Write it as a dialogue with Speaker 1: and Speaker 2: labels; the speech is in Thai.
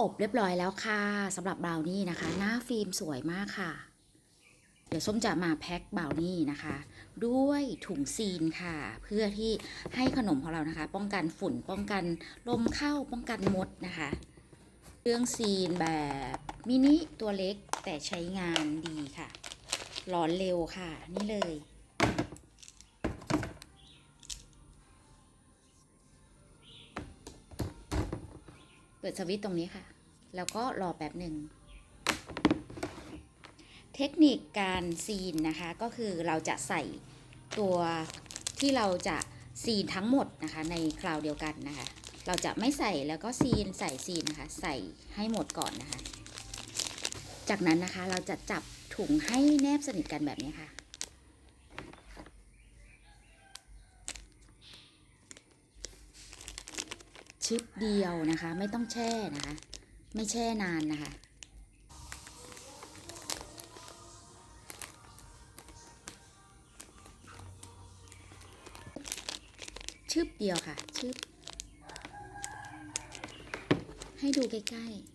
Speaker 1: อบเรียบร้อยแล้วค่ะสำหรับบราวนี่นะคะ หน้าฟิล์มสวยมากค่ะ เดี๋ยวส้มจะมาแพ็คบราวนี่นะคะ ด้วยถุงซีนค่ะ เพื่อที่ให้ขนมของเรานะคะ ป้องกันฝุ่นป้องกันลมเข้าป้องกันมดนะคะเครื่องซีนแบบมินิตัวเล็กแต่ใช้งานดีค่ะร้อนเร็วค่ะ นี่เลย ปิดสวิตช์ตรงนี้ค่ะ แล้วก็รอแป๊บหนึ่ง เทคนิคการซีนนะคะ ก็คือเราจะใส่ตัวที่เราจะซีนทั้งหมดนะคะ ในคราวเดียวกันนะคะ เราจะไม่ใส่แล้วก็ซีนใส่ซีนนะคะ ใส่ให้หมดก่อนนะคะ จากนั้นนะคะเราจะจับถุงให้แนบสนิทกันแบบนี้ค่ะ ชึบเดียวนะคะ ไม่ต้องแช่นะคะ ไม่แช่นานนะคะ ชึบเดียวค่ะ ชึบ ให้ดูใกล้ ๆ